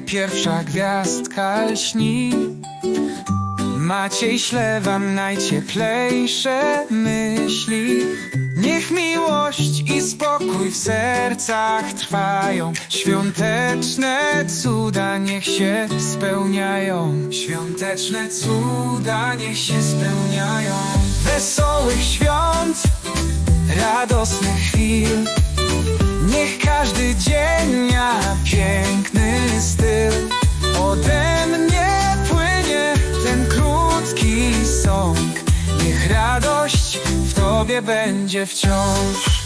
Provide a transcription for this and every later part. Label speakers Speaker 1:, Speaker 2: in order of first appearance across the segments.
Speaker 1: pierwsza gwiazdka lśni. Maciej śle wam najcieplejsze myśli. Niech miłość i spokój w sercach trwają. Świąteczne cuda niech się spełniają. Świąteczne cuda niech się spełniają. Wesołych świąt, radosnych chwil. Niech każdy dzień ma piękny styl. Ode mnie płynie ten krótki sąg Niech radość w tobie będzie wciąż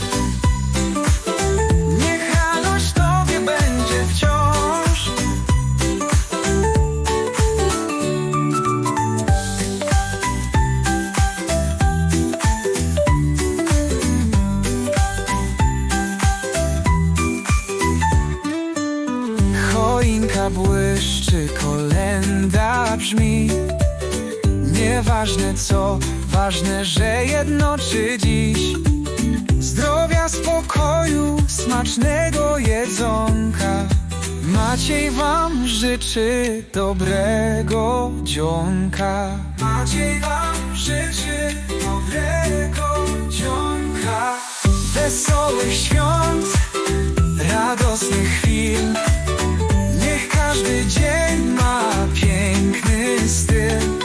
Speaker 1: Choinka błyszczy, kolenda brzmi. Nieważne co, ważne, że jednoczy dziś. Zdrowia, spokoju, smacznego jedzonka. Maciej wam życzy dobrego dzionka. Maciej wam życzy dobrego dzionka. Wesołych świąt, radosnych chwil dzień ma piękny styl.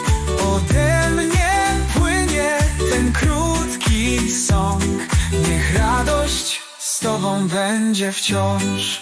Speaker 1: Ode mnie płynie ten krótki sąg Niech radość z tobą będzie wciąż